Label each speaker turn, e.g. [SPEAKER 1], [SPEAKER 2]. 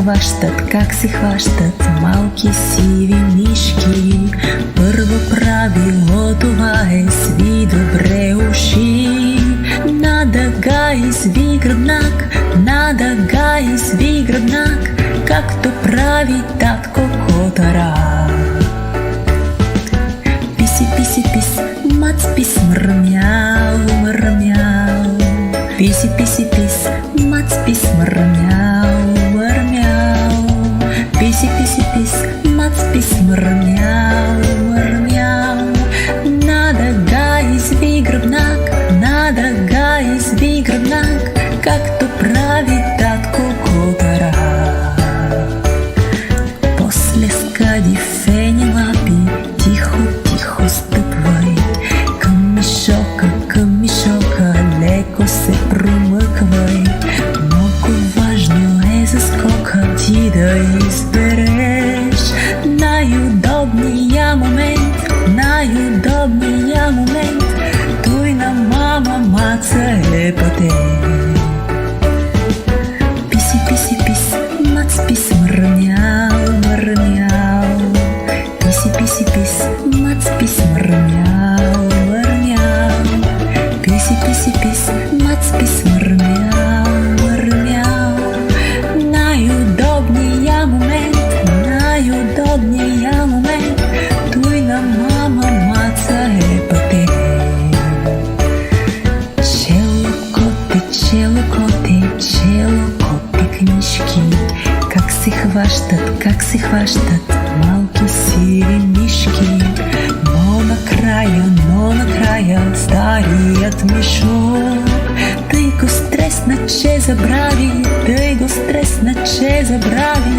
[SPEAKER 1] хваштат, как си хващат малки сиви мишки. Първо правило това е сви добре уши. На дъга изви гръбнак, на дъга изви гръбнак, както прави татко котара. Писи, писи, пис, мац, пис, мърмял, мърмял. Писи, писи, пис, мац, пис, мърмял, гръбнак, както прави татко котара. После скади фени лапи, тихо, тихо стъпвай Към мишока, към мишока, леко се промъквай Много важно е за скока ти да избереш Най-удобния момент, най-удобния момент Той на мама маца е пътен Хващат, как се хващат. Малки сиви мишки Но накрая, но накрая старият мишок Тъй го стресна, че забрави, тъй го стресна, че забрави